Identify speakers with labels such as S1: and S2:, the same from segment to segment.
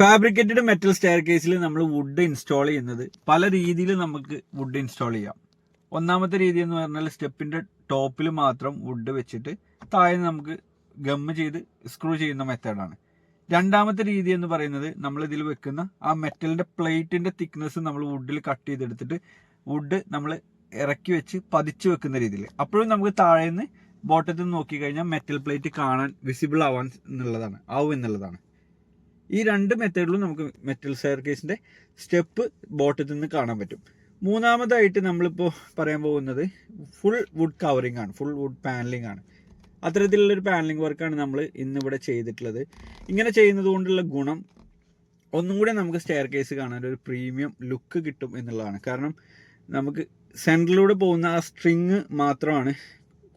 S1: Fabricated metal stair കേസിൽ നമ്മൾ would install ചെയ്യുന്നത്. പല രീതിയിൽ നമുക്ക് വുഡ് ഇൻസ്റ്റാൾ ചെയ്യാം. ഒന്നാമത്തെ രീതി എന്ന് പറഞ്ഞാൽ സ്റ്റെപ്പിന്റെ ടോപ്പിൽ മാത്രം വുഡ് വെച്ചിട്ട് താഴെ നമുക്ക് ഗമ്മ് ചെയ്ത് സ്ക്രൂ ചെയ്യുന്ന മെത്തേഡാണ് രണ്ടാമത്തെ രീതി എന്ന് പറയുന്നത് നമ്മൾ ഇതിൽ വെക്കുന്ന ആ മെറ്റലിന്റെ പ്ലേറ്റിന്റെ തിക്നെസ് നമ്മൾ വുഡിൽ കട്ട് ചെയ്തെടുത്തിട്ട് വുഡ് നമ്മൾ ഇറക്കി വെച്ച് പതിച്ചു വെക്കുന്ന രീതിയിൽ അപ്പോഴും നമുക്ക് താഴെ നിന്ന് ബോട്ടത്തിൽ നിന്ന് നോക്കിക്കഴിഞ്ഞാൽ മെറ്റൽ പ്ലേറ്റ് കാണാൻ വിസിബിൾ ആവാൻ എന്നുള്ളതാണ് ആവും എന്നുള്ളതാണ്. ഈ രണ്ട് മെത്തേഡിലും നമുക്ക് മെറ്റൽ സ്റ്റെയർ കേസിന്റെ സ്റ്റെപ്പ് ബോട്ടിൽ നിന്ന് കാണാൻ പറ്റും. മൂന്നാമതായിട്ട് നമ്മളിപ്പോൾ പറയാൻ പോകുന്നത് ഫുൾ വുഡ് കവറിംഗ് ആണ്. ഫുൾ വുഡ് പാനലിംഗ് ആണ്. അത്തരത്തിലുള്ളൊരു പാനലിംഗ് വർക്കാണ് നമ്മൾ ഇന്നിവിടെ ചെയ്തിട്ടുള്ളത്. ഇങ്ങനെ ചെയ്യുന്നത് കൊണ്ടുള്ള ഗുണം ഒന്നും കൂടെ നമുക്ക് സ്റ്റെയർ കേസ് കാണാൻ ഒരു പ്രീമിയം ലുക്ക് കിട്ടും എന്നുള്ളതാണ്. കാരണം നമുക്ക് സെന്ററിലൂടെ പോകുന്ന ആ സ്ട്രിങ് മാത്രമാണ്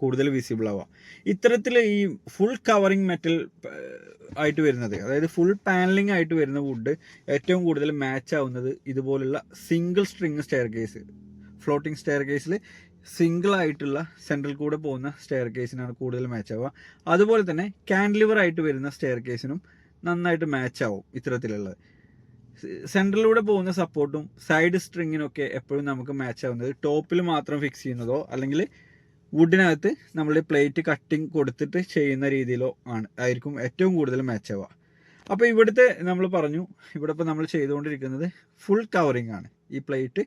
S1: കൂടുതൽ വിസിബിൾ ആവുക. ഇത്തരത്തിൽ ഈ ഫുൾ കവറിങ് മെറ്റൽ ആയിട്ട് വരുന്നത് അതായത് ഫുൾ പാനലിംഗ് ആയിട്ട് വരുന്ന വുഡ് ഏറ്റവും കൂടുതൽ മാച്ച് ആവുന്നത് ഇതുപോലുള്ള single string staircase floating stair കേസിൽ സിംഗിൾ ആയിട്ടുള്ള സെൻട്രൽ കൂടെ പോകുന്ന സ്റ്റെയർ കേസിനാണ് കൂടുതൽ മാച്ച് ആവുക. അതുപോലെ തന്നെ കാൻഡിലിവർ ആയിട്ട് വരുന്ന സ്റ്റെയർ കേസിനും നന്നായിട്ട് മാച്ച് ആവും ഇത്തരത്തിലുള്ളത്. സെൻട്രലിലൂടെ പോകുന്ന സപ്പോർട്ടും സൈഡ് സ്ട്രിങ്ങിനൊക്കെ എപ്പോഴും നമുക്ക് മാച്ച് ആവുന്നത്. ടോപ്പിൽ മാത്രം ഫിക്സ് ചെയ്യുന്നതോ അല്ലെങ്കിൽ വുഡിനകത്ത് നമ്മൾ പ്ലേറ്റ് കട്ടിങ് കൊടുത്തിട്ട് ചെയ്യുന്ന രീതിയിലോ ആണ്. ആയിരിക്കും ഏറ്റവും കൂടുതൽ മാച്ച് ആവുക. അപ്പോൾ ഇവിടുത്തെ നമ്മൾ പറഞ്ഞു ഇവിടെ ഇപ്പോൾ നമ്മൾ ചെയ്തുകൊണ്ടിരിക്കുന്നത് ഫുൾ കവറിങ് ആണ്. ഈ പ്ലേറ്റ്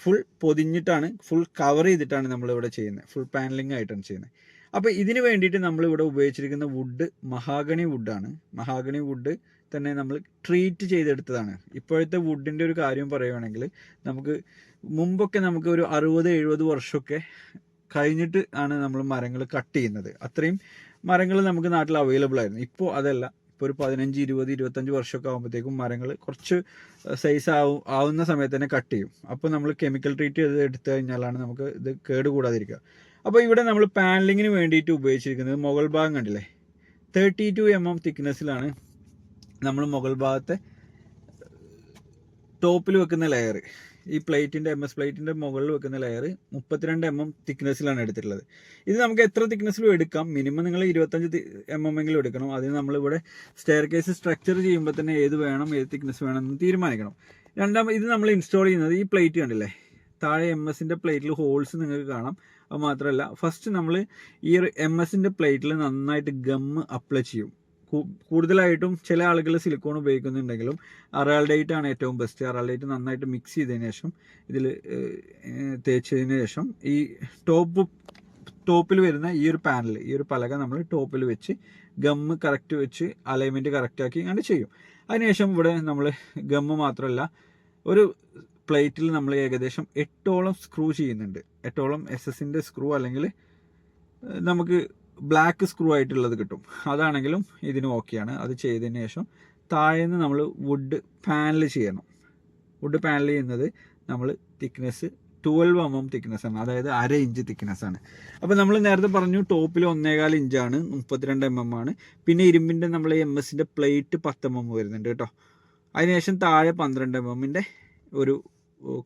S1: ഫുൾ പൊതിഞ്ഞിട്ടാണ് ഫുൾ കവർ ചെയ്തിട്ടാണ് നമ്മളിവിടെ ചെയ്യുന്നത്. ഫുൾ പാനലിംഗ് ആയിട്ടാണ് ചെയ്യുന്നത്. അപ്പോൾ ഇതിന് വേണ്ടിയിട്ട് നമ്മളിവിടെ ഉപയോഗിച്ചിരിക്കുന്ന വുഡ് മഹാഗണി വുഡാണ് മഹാഗണി വുഡ് തന്നെ നമ്മൾ ട്രീറ്റ് ചെയ്തെടുത്തതാണ്. ഇപ്പോഴത്തെ വുഡിന്റെ ഒരു കാര്യം പറയുകയാണെങ്കിൽ നമുക്ക് മുമ്പൊക്കെ നമുക്ക് ഒരു അറുപത് എഴുപത് വർഷമൊക്കെ കഴിഞ്ഞിട്ട് ആണ് നമ്മൾ മരങ്ങൾ കട്ട് ചെയ്യുന്നത്. അത്രയും മരങ്ങൾ നമുക്ക് നാട്ടിൽ അവൈലബിൾ ആയിരുന്നു. ഇപ്പോൾ അതല്ല. ഇപ്പോൾ ഒരു പതിനഞ്ച് ഇരുപത് ഇരുപത്തഞ്ച് വർഷമൊക്കെ ആകുമ്പോഴത്തേക്കും മരങ്ങൾ കുറച്ച് സൈസ് ആവും ആവുന്ന സമയത്ത് തന്നെ കട്ട് ചെയ്യും. അപ്പോൾ നമ്മൾ കെമിക്കൽ ട്രീറ്റ് ചെയ്ത് എടുത്തു കഴിഞ്ഞാലാണ് നമുക്ക് ഇത് കേട് കൂടാതിരിക്കുക. അപ്പോൾ ഇവിടെ നമ്മൾ പാനലിങ്ങിന് വേണ്ടിയിട്ട് ഉപയോഗിച്ചിരിക്കുന്നത് മുകൾ ഭാഗം കണ്ടില്ലേ? തേർട്ടി ടു എം എം തിക്നെസ്സിലാണ് നമ്മൾ മുകൾ ഭാഗത്തെ ടോപ്പിൽ വെക്കുന്ന ലെയർ ഈ പ്ലേറ്റിന്റെ എം എസ് പ്ലേറ്റിന്റെ മുകളിൽ വെക്കുന്ന ലെയർ മുപ്പത്തിരണ്ട് എം എം തിക്നെസ്സിലാണ് എടുത്തിട്ടുള്ളത്. ഇത് നമുക്ക് എത്ര തിക്നെസ്സിലും എടുക്കാം? മിനിമം നിങ്ങൾ ഇരുപത്തഞ്ച് എം എം എങ്കിലും എടുക്കണം. അതിന് നമ്മളിവിടെ സ്റ്റെയർ കേസ് സ്ട്രക്ചർ ചെയ്യുമ്പോൾ തന്നെ ഏത് വേണം ഏത് തിക്നെസ് വേണം എന്ന് തീരുമാനിക്കണം. രണ്ടാമത് ഇത് നമ്മൾ ഇൻസ്റ്റാൾ ചെയ്യുന്നത് ഈ പ്ലേറ്റ് കണ്ടില്ലേ? താഴെ എം എസിന്റെ പ്ലേറ്റിൽ ഹോൾസ് നിങ്ങൾക്ക് കാണാം. അത് മാത്രമല്ല ഫസ്റ്റ് നമ്മൾ ഈ എം എസിന്റെ പ്ലേറ്റിൽ നന്നായിട്ട് ഗമ്മ് അപ്ലൈ ചെയ്യും. കൂടുതലായിട്ടും ചില ആളുകൾ സിലിക്കോൺ ഉപയോഗിക്കുന്നുണ്ടെങ്കിലും അറാൾഡേറ്റ് ആണ് ഏറ്റവും ബെസ്റ്റ് അറാൾഡേറ്റ് നന്നായിട്ട് മിക്സ് ചെയ്തതിന് ശേഷം ഇതിൽ തേച്ചതിന് ശേഷം ഈ ടോപ്പ് ടോപ്പിൽ വരുന്ന ഈ ഒരു പാനൽ ഈ ഒരു പലക നമ്മൾ ടോപ്പിൽ വെച്ച് ഗമ്മ് കറക്റ്റ് വെച്ച് അലൈൻമെന്റ് കറക്റ്റ് ആക്കി അങ്ങനെ ചെയ്യും. അതിനുശേഷം ഇവിടെ നമ്മൾ ഗമ്മ് മാത്രമല്ല ഒരു പ്ലേറ്റിൽ നമ്മൾ ഏകദേശം എട്ടോളം സ്ക്രൂ ചെയ്യുന്നുണ്ട്. എട്ടോളം എസ് എസിന്റെ സ്ക്രൂ അല്ലെങ്കിൽ നമുക്ക് ബ്ലാക്ക് സ്ക്രൂ ആയിട്ടുള്ളത് കിട്ടും. അതാണെങ്കിലും ഇതിന് ഓക്കെയാണ് അത് ചെയ്തതിന് ശേഷം താഴെ നിന്ന് നമ്മൾ വുഡ് പാനൽ ചെയ്യണം. വുഡ് പാനൽ ചെയ്യുന്നത് നമ്മൾ thickness twelve M M thickness ആണ്. അതായത് അര ഇഞ്ച് തിക്നെസ് ആണ്. അപ്പോൾ നമ്മൾ നേരത്തെ പറഞ്ഞു ടോപ്പിൽ ഒന്നേകാൽ ഇഞ്ചാണ് മുപ്പത്തിരണ്ട് എം എം ആണ്. പിന്നെ ഇരുമ്പിന്റെ നമ്മൾ എം എസിന്റെ പ്ലേറ്റ് പത്ത് എം എം വരുന്നുണ്ട് കേട്ടോ. അതിനുശേഷം താഴെ പന്ത്രണ്ട് എം എമ്മിന്റെ ഒരു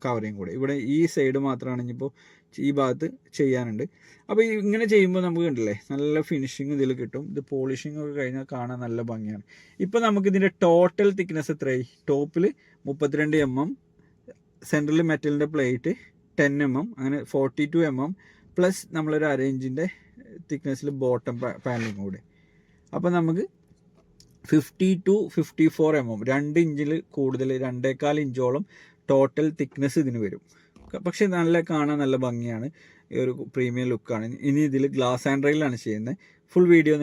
S1: കവറിങ് കൂടെ. ഇവിടെ ഈ സൈഡ് മാത്രമാണ് ഇനിയിപ്പോൾ ഈ ഭാഗത്ത് ചെയ്യാനുണ്ട്. അപ്പോൾ ഇങ്ങനെ ചെയ്യുമ്പോൾ നമുക്ക് കണ്ടില്ലേ നല്ല ഫിനിഷിങ് ഇതിൽ കിട്ടും. ഇത് പോളിഷിംഗ് ഒക്കെ കഴിഞ്ഞാൽ കാണാൻ നല്ല ഭംഗിയാണ്. ഇപ്പോൾ നമുക്ക് ഇതിന്റെ ടോട്ടൽ തിക്നെസ് എത്രയായി ടോപ്പിൽ മുപ്പത്തിരണ്ട് എം എം സെൻട്രൽ മെറ്റലിന്റെ പ്ലേറ്റ് ടെൻ എം എം അങ്ങനെ forty two M M plus നമ്മളൊരു അരേഞ്ചിന്റെ തിക്നെസ്സിൽ ബോട്ടം പാനലിങ് കൂടെ. അപ്പോൾ നമുക്ക് fifty two fifty four M M രണ്ട് ഇഞ്ചിൽ കൂടുതൽ രണ്ടേകാൽ ഇഞ്ചോളം ടോട്ടൽ തിക്നെസ് ഇതിന് വരും. പക്ഷെ നല്ല കാണാൻ നല്ല ഭംഗിയാണ്. ഈ ഒരു പ്രീമിയം ലുക്കാണ് ഇനി ഇതിൽ ഗ്ലാസ് ആൻഡ് റെയിലാണ് ചെയ്യുന്നത്. Full video